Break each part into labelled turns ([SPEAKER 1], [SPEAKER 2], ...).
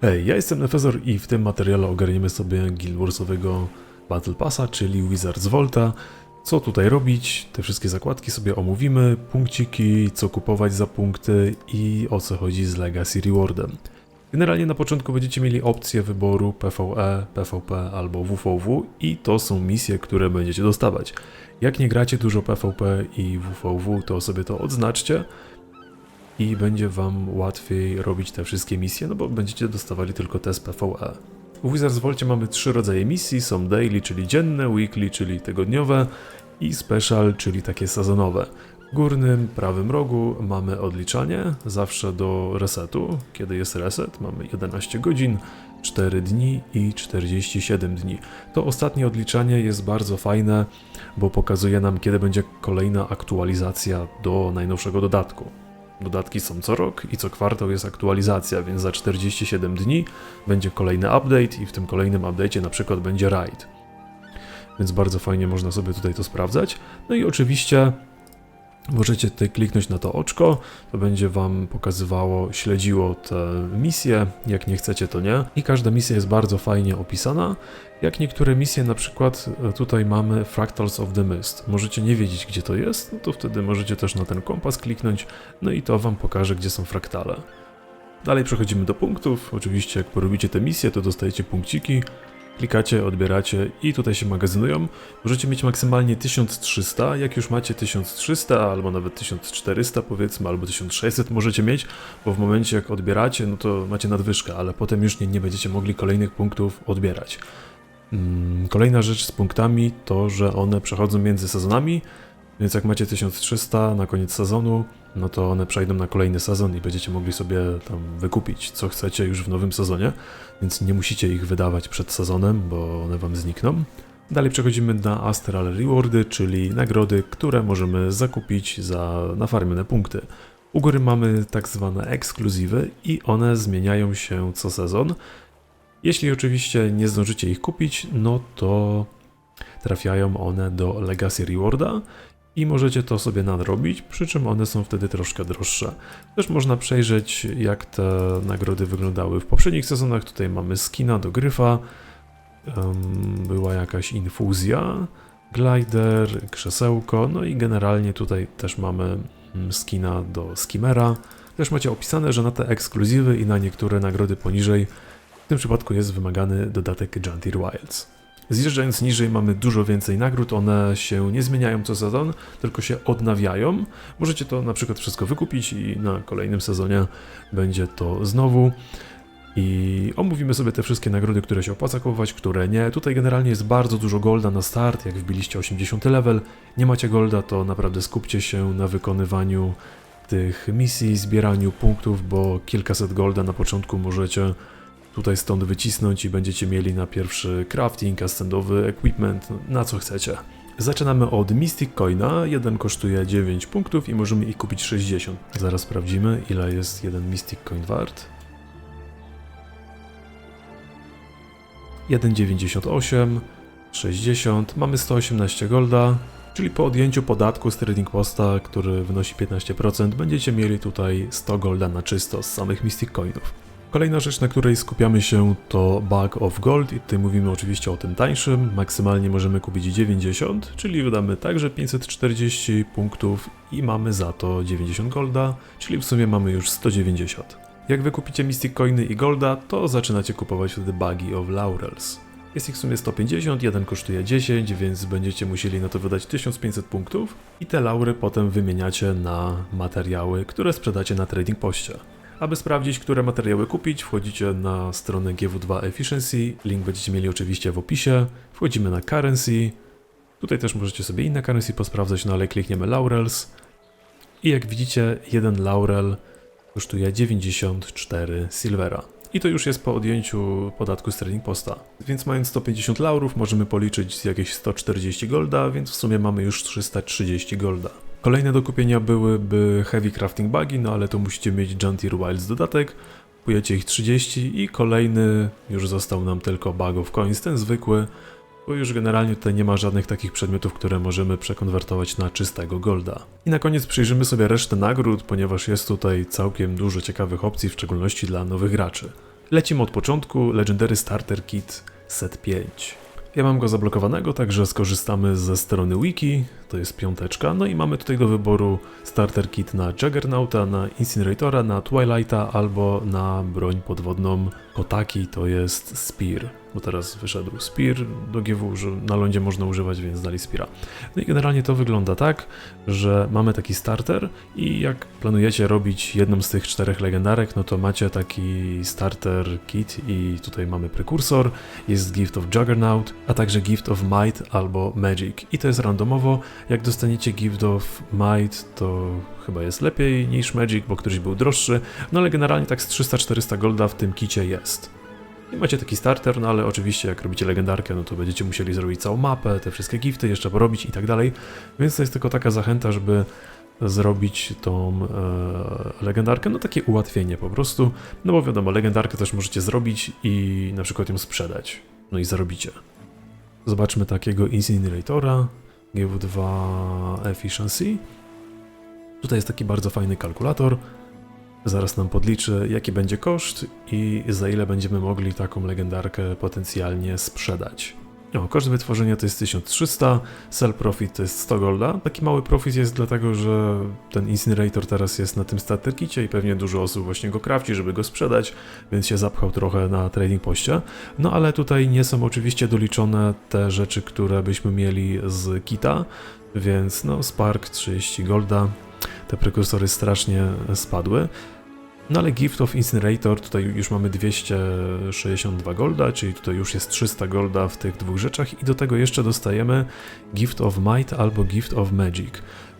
[SPEAKER 1] Hej, ja jestem Nefezor i w tym materiale ogarniemy sobie Guild Warsowego Battle Passa, czyli Wizards Volta. Co tutaj robić? Te wszystkie zakładki sobie omówimy, punkciki, co kupować za punkty i o co chodzi z Legacy Rewardem. Generalnie na początku będziecie mieli opcję wyboru PvE, PvP albo WVW i to są misje, które będziecie dostawać. Jak nie gracie dużo PvP i WVW, to sobie to odznaczcie i będzie wam łatwiej robić te wszystkie misje, no bo będziecie dostawali tylko test PvE. W Wizards Volcie mamy trzy rodzaje misji, są daily, czyli dzienne, weekly, czyli tygodniowe i special, czyli takie sezonowe. W górnym prawym rogu mamy odliczanie, zawsze do resetu. Kiedy jest reset, mamy 11 godzin, 4 dni i 47 dni. To ostatnie odliczanie jest bardzo fajne, bo pokazuje nam, kiedy będzie kolejna aktualizacja do najnowszego dodatku. Dodatki są co rok i co kwartał jest aktualizacja, więc za 47 dni będzie kolejny update i w tym kolejnym update'cie na przykład będzie raid. Więc bardzo fajnie można sobie tutaj to sprawdzać. No i oczywiście możecie tutaj kliknąć na to oczko, to będzie wam pokazywało, śledziło te misje, jak nie chcecie to nie. I każda misja jest bardzo fajnie opisana. Jak niektóre misje, na przykład e, tutaj mamy Fractals of the Mist. Możecie nie wiedzieć, gdzie to jest, no to wtedy możecie też na ten kompas kliknąć, no i to wam pokaże, gdzie są fraktale. Dalej przechodzimy do punktów. Oczywiście, jak porobicie te misje, to dostajecie punkciki. Klikacie, odbieracie i tutaj się magazynują. Możecie mieć maksymalnie 1300. Jak już macie 1300 albo nawet 1400 powiedzmy, albo 1600 możecie mieć, bo w momencie jak odbieracie, no to macie nadwyżkę, ale potem już nie, nie będziecie mogli kolejnych punktów odbierać. Mm, Kolejna rzecz z punktami to, że one przechodzą między sezonami, więc jak macie 1300 na koniec sezonu, no to one przejdą na kolejny sezon i będziecie mogli sobie tam wykupić co chcecie już w nowym sezonie, więc nie musicie ich wydawać przed sezonem, bo one wam znikną. Dalej przechodzimy na Astral Rewardy, czyli nagrody, które możemy zakupić za nafarmione punkty. U góry mamy tak zwane ekskluzywy i one zmieniają się co sezon. Jeśli oczywiście nie zdążycie ich kupić, no to trafiają one do Legacy Rewarda i możecie to sobie nadrobić, przy czym one są wtedy troszkę droższe. Też można przejrzeć, jak te nagrody wyglądały w poprzednich sezonach. Tutaj mamy skina do gryfa, była jakaś infuzja, glider, krzesełko, no i generalnie tutaj też mamy mm, skina do skimera. Też macie opisane, że na te ekskluzywy i na niektóre nagrody poniżej w tym przypadku jest wymagany dodatek Jantir Wilds. Zjeżdżając niżej mamy dużo więcej nagród, one się nie zmieniają co sezon, tylko się odnawiają. Możecie to na przykład wszystko wykupić i na kolejnym sezonie będzie to znowu. I omówimy sobie te wszystkie nagrody, które się opłaca kupować, które nie. Tutaj generalnie jest bardzo dużo golda na start, jak wbiliście 80 level, nie macie golda, to naprawdę skupcie się na wykonywaniu tych misji, zbieraniu punktów, bo kilkaset golda na początku możecie tutaj stąd wycisnąć i będziecie mieli na pierwszy crafting, ascendowy equipment, no, na co chcecie. Zaczynamy od Mystic Coina, jeden kosztuje 9 punktów i możemy ich kupić 60. Zaraz sprawdzimy ile jest jeden Mystic Coin wart. 1,98, 60, mamy 118 golda, czyli po odjęciu podatku z Trading Posta, który wynosi 15%, będziecie mieli tutaj 100 golda na czysto z samych Mystic Coinów. Kolejna rzecz, na której skupiamy się to Bag of Gold i tutaj mówimy oczywiście o tym tańszym. Maksymalnie możemy kupić 90, czyli wydamy także 540 punktów i mamy za to 90 golda, czyli w sumie mamy już 190. Jak wykupicie Mystic Coiny i Golda, to zaczynacie kupować wtedy Bagi of Laurels. Jest ich w sumie 150, jeden kosztuje 10, więc będziecie musieli na to wydać 1500 punktów i te laury potem wymieniacie na materiały, które sprzedacie na Trading Poście. Aby sprawdzić, które materiały kupić, wchodzicie na stronę GW2 Efficiency, link będziecie mieli oczywiście w opisie, wchodzimy na Currency, tutaj też możecie sobie inne currency posprawdzać, no ale klikniemy Laurels i jak widzicie, jeden laurel kosztuje 94 silvera. I to już jest po odjęciu podatku z Trading Posta. Więc mając 150 laurów możemy policzyć jakieś 140 golda, więc w sumie mamy już 330 golda. Kolejne do kupienia byłyby Heavy Crafting Bagi, no ale to musicie mieć Jantir Wilds dodatek. Kupujecie ich 30 i kolejny już został nam tylko Bag of Coins, ten zwykły, bo już generalnie tutaj nie ma żadnych takich przedmiotów, które możemy przekonwertować na czystego golda. I na koniec przyjrzymy sobie resztę nagród, ponieważ jest tutaj całkiem dużo ciekawych opcji, w szczególności dla nowych graczy. Lecimy od początku, Legendary Starter Kit Set 5. Ja mam go zablokowanego, także skorzystamy ze strony wiki, to jest piąteczka, no i mamy tutaj do wyboru starter kit na Juggernauta, na Incineratora, na Twilighta albo na broń podwodną. Kotaki, to jest Spear, bo teraz wyszedł Spear do GW, że na lądzie można używać, więc dali Speara. No i generalnie to wygląda tak, że mamy taki starter i jak planujecie robić jedną z tych czterech legendarek, no to macie taki starter kit i tutaj mamy prekursor, jest Gift of Juggernaut, a także Gift of Might albo Magic. I to jest randomowo, jak dostaniecie Gift of Might, to chyba jest lepiej niż Magic, bo któryś był droższy, no ale generalnie tak z 300-400 golda w tym kicie jest. I macie taki starter, no ale oczywiście jak robicie legendarkę, no to będziecie musieli zrobić całą mapę, te wszystkie gifty jeszcze porobić i tak dalej, więc to jest tylko taka zachęta, żeby zrobić tą e, legendarkę, no takie ułatwienie po prostu, no bo wiadomo, legendarkę też możecie zrobić i na przykład ją sprzedać, no i zarobicie. Zobaczmy takiego Incineratora, GW2 Efficiency. Tutaj jest taki bardzo fajny kalkulator. Zaraz nam podliczy, jaki będzie koszt i za ile będziemy mogli taką legendarkę potencjalnie sprzedać. O, koszt wytworzenia to jest 1300, sell profit to jest 100 golda. Taki mały profit jest dlatego, że ten Incinerator teraz jest na tym starter kicie i pewnie dużo osób właśnie go krawci, żeby go sprzedać, więc się zapchał trochę na trading poście. No ale tutaj nie są oczywiście doliczone te rzeczy, które byśmy mieli z kita, więc no Spark 30 golda, te prekursory strasznie spadły. No ale Gift of Incinerator, tutaj już mamy 262 golda, czyli tutaj już jest 300 golda w tych dwóch rzeczach i do tego jeszcze dostajemy Gift of Might albo Gift of Magic.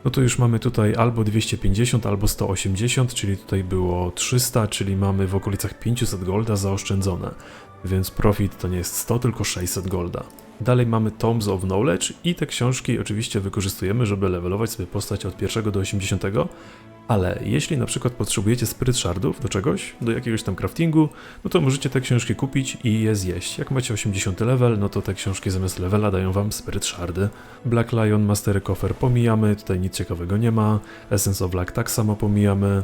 [SPEAKER 1] No to już mamy tutaj albo 250, albo 180, czyli tutaj było 300, czyli mamy w okolicach 500 golda zaoszczędzone. Więc profit to nie jest 100, tylko 600 golda. Dalej mamy Tomes of Knowledge i te książki oczywiście wykorzystujemy, żeby levelować sobie postać od 1 do 80, ale jeśli na przykład potrzebujecie spryt shardów do czegoś, do jakiegoś tam craftingu, no to możecie te książki kupić i je zjeść. Jak macie 80 level, no to te książki zamiast levela dają wam spryt shardy. Black Lion, Mastery Coffer pomijamy, tutaj nic ciekawego nie ma. Essence of Black tak samo pomijamy.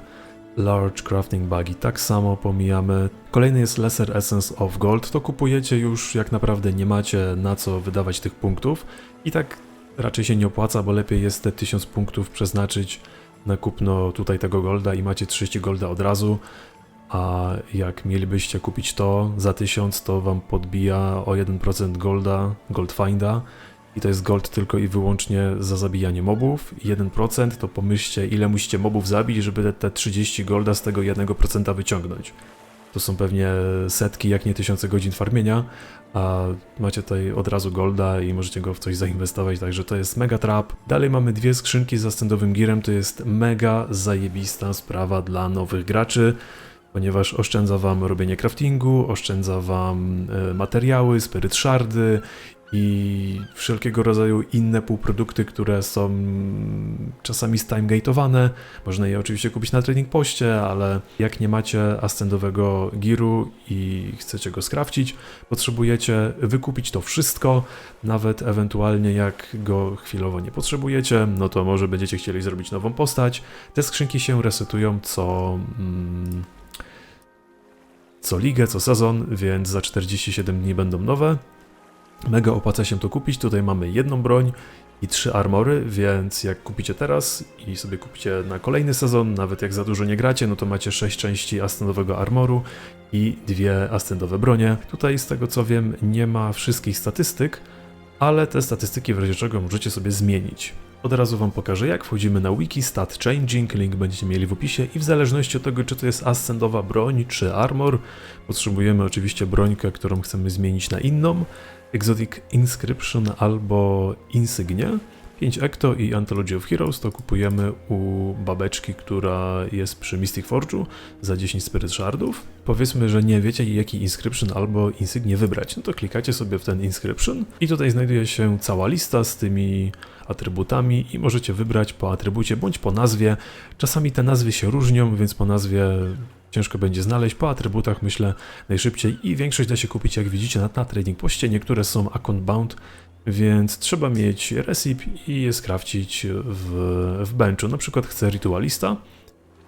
[SPEAKER 1] Large Crafting Buggy. Tak samo pomijamy. Kolejny jest Lesser Essence of Gold, to kupujecie już jak naprawdę nie macie na co wydawać tych punktów. I tak raczej się nie opłaca, bo lepiej jest te 1000 punktów przeznaczyć na kupno tutaj tego golda i macie 30 golda od razu, a jak mielibyście kupić to za 1000, to wam podbija o 1% golda, gold finda i to jest gold tylko i wyłącznie za zabijanie mobów. 1% to pomyślcie ile musicie mobów zabić, żeby te 30 golda z tego 1% wyciągnąć. To są pewnie setki, jak nie tysiące godzin farmienia, a macie tutaj od razu golda i możecie go w coś zainwestować, także to jest mega trap. Dalej mamy dwie skrzynki z standowym gearem, to jest mega zajebista sprawa dla nowych graczy, ponieważ oszczędza wam robienie craftingu, oszczędza wam e, materiały, spirit shardy i wszelkiego rodzaju inne półprodukty, które są czasami timegate'owane. Można je oczywiście kupić na trading poście, ale jak nie macie ascendowego giru i chcecie go skrawcić, potrzebujecie wykupić to wszystko, nawet ewentualnie jak go chwilowo nie potrzebujecie, no to może będziecie chcieli zrobić nową postać. Te skrzynki się resetują co... Mm, co ligę, co sezon, więc za 47 dni będą nowe. Mega opłaca się to kupić. Tutaj mamy jedną broń i trzy armory, więc jak kupicie teraz i sobie kupicie na kolejny sezon, nawet jak za dużo nie gracie, no to macie 6 części ascendowego armoru i dwie ascendowe bronie. Tutaj z tego co wiem nie ma wszystkich statystyk, ale te statystyki w razie czego możecie sobie zmienić. Od razu Wam pokażę jak wchodzimy na wiki stat changing, link będziecie mieli w opisie. I w zależności od tego czy to jest ascendowa broń czy armor, potrzebujemy oczywiście brońkę, którą chcemy zmienić na inną, Exotic Inscription albo Insignia. 5 Ecto i Anthology of Heroes to kupujemy u babeczki, która jest przy Mystic Forge'u za 10 Spirit Shardów. Powiedzmy, że nie wiecie jaki Inscription albo Insignię wybrać, no to klikacie sobie w ten Inscription i tutaj znajduje się cała lista z tymi atrybutami i możecie wybrać po atrybucie bądź po nazwie. Czasami te nazwy się różnią, więc po nazwie ciężko będzie znaleźć. Po atrybutach myślę najszybciej i większość da się kupić jak widzicie na, na trading poście. Niektóre są account bound, więc trzeba mieć recip i je skrawcić w, w benchu. Na przykład chcę ritualista,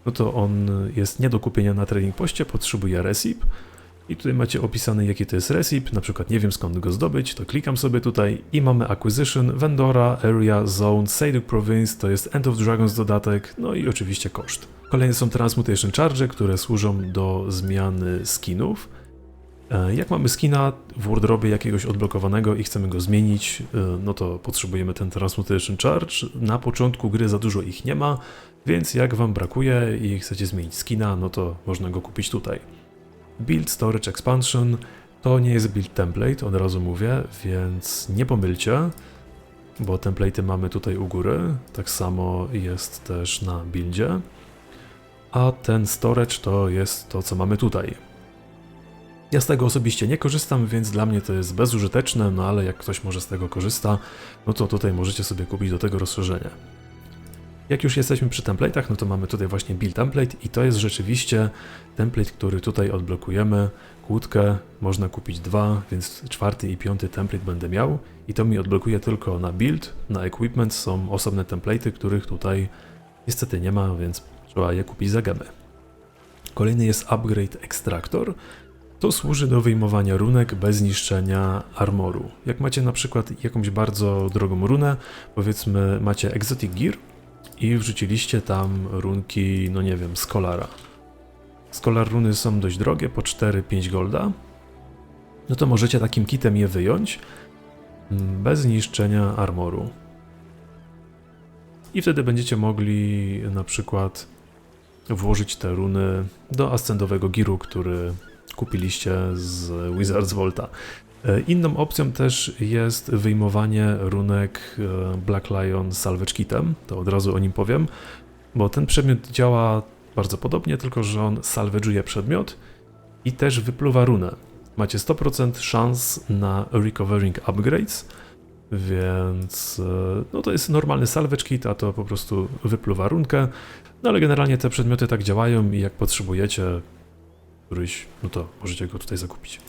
[SPEAKER 1] no to on jest nie do kupienia na trading poście, potrzebuje recip I tutaj macie opisane jaki to jest recip, na przykład nie wiem skąd go zdobyć, to klikam sobie tutaj i mamy Acquisition, Vendora, Area, Zone, Seiduk Province, to jest End of Dragons dodatek, no i oczywiście koszt. Kolejne są Transmutation Charge, które służą do zmiany skinów. E, Jak mamy skina w wardrobie jakiegoś odblokowanego i chcemy go zmienić, e, no to potrzebujemy ten Transmutation Charge. Na początku gry za dużo ich nie ma, więc jak wam brakuje i chcecie zmienić skina, no to można go kupić tutaj. Build Storage Expansion to nie jest build template, od razu mówię, więc nie pomylcie, bo template'y mamy tutaj u góry, tak samo jest też na buildzie, a ten storage to jest to, co mamy tutaj. Ja z tego osobiście nie korzystam, więc dla mnie to jest bezużyteczne, no ale jak ktoś może z tego korzysta, no to tutaj możecie sobie kupić do tego rozszerzenie. Jak już jesteśmy przy template'ach, no to mamy tutaj właśnie build template i to jest rzeczywiście template, który tutaj odblokujemy. Kłódkę można kupić dwa, więc czwarty i piąty template będę miał i to mi odblokuje tylko na build, na equipment są osobne template'y, których tutaj niestety nie ma, więc trzeba je kupić za gemy. Kolejny jest upgrade extractor. To służy do wyjmowania runek bez niszczenia armoru. Jak macie na przykład jakąś bardzo drogą runę, powiedzmy macie exotic gear i wrzuciliście tam runki, no nie wiem, Scholara. Scholar runy są dość drogie, po 4-5 golda. No to możecie takim kitem je wyjąć mm, bez niszczenia armoru. I wtedy będziecie mogli na przykład włożyć te runy do ascendowego giru, który kupiliście z Wizards Volta. E, Inną opcją też jest wyjmowanie runek e, Black Lion Salvage Kitem, to od razu o nim powiem, bo ten przedmiot działa bardzo podobnie, tylko że on salvage'uje przedmiot i też wypluwa runę. Macie 100% szans na recovering upgrades, więc e, no to jest normalny salvage kit, a to po prostu wypluwa runkę. No ale generalnie te przedmioty tak działają i jak potrzebujecie któryś, no to możecie go tutaj zakupić.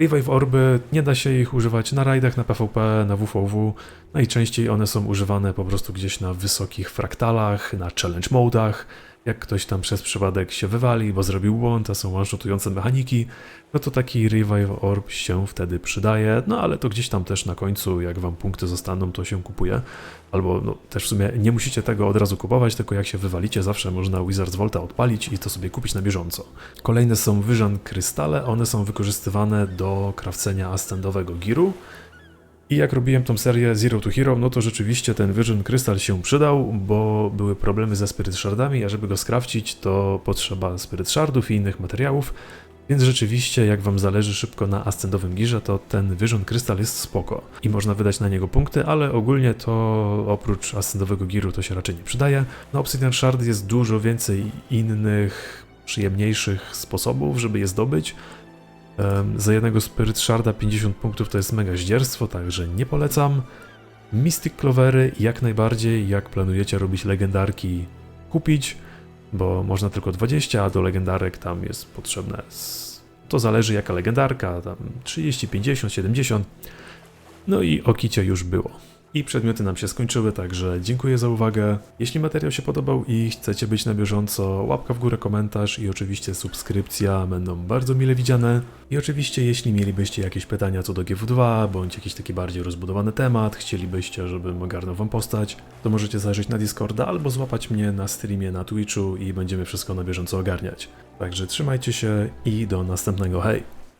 [SPEAKER 1] Revive Orby, nie da się ich używać na rajdach, na PvP, na WVW. Najczęściej one są używane po prostu gdzieś na wysokich fraktalach, na challenge modach. Jak ktoś tam przez przypadek się wywali, bo zrobił błąd, a są one-shotujące mechaniki, no to taki Revive Orb się wtedy przydaje, no ale to gdzieś tam też na końcu, jak wam punkty zostaną, to się kupuje. Albo no, też w sumie nie musicie tego od razu kupować, tylko jak się wywalicie, zawsze można Wizards Volta odpalić i to sobie kupić na bieżąco. Kolejne są Vision Krystale, one są wykorzystywane do krawcenia ascendowego giru. I jak robiłem tą serię Zero to Hero, no to rzeczywiście ten Vision Crystal się przydał, bo były problemy ze Spirit Shardami, a żeby go skrawcić, to potrzeba Spirit Shardów i innych materiałów. Więc rzeczywiście, jak wam zależy szybko na ascendowym girze, to ten Vision Crystal jest spoko i można wydać na niego punkty, ale ogólnie to oprócz ascendowego giru to się raczej nie przydaje. Na Obsidian Shard jest dużo więcej innych, przyjemniejszych sposobów, żeby je zdobyć. Za jednego Spirit Sharda 50 punktów to jest mega zdzierstwo, także nie polecam. Mystic Clovery jak najbardziej, jak planujecie robić legendarki, kupić, bo można tylko 20, a do legendarek tam jest potrzebne. To zależy jaka legendarka, tam 30, 50, 70. No i o kicie już było. I przedmioty nam się skończyły, także dziękuję za uwagę. Jeśli materiał się podobał i chcecie być na bieżąco, łapka w górę, komentarz i oczywiście subskrypcja będą bardzo mile widziane. I oczywiście jeśli mielibyście jakieś pytania co do GW2, bądź jakiś taki bardziej rozbudowany temat, chcielibyście, żebym ogarnął wam postać, to możecie zajrzeć na Discorda albo złapać mnie na streamie na Twitchu i będziemy wszystko na bieżąco ogarniać. Także trzymajcie się i do następnego hej!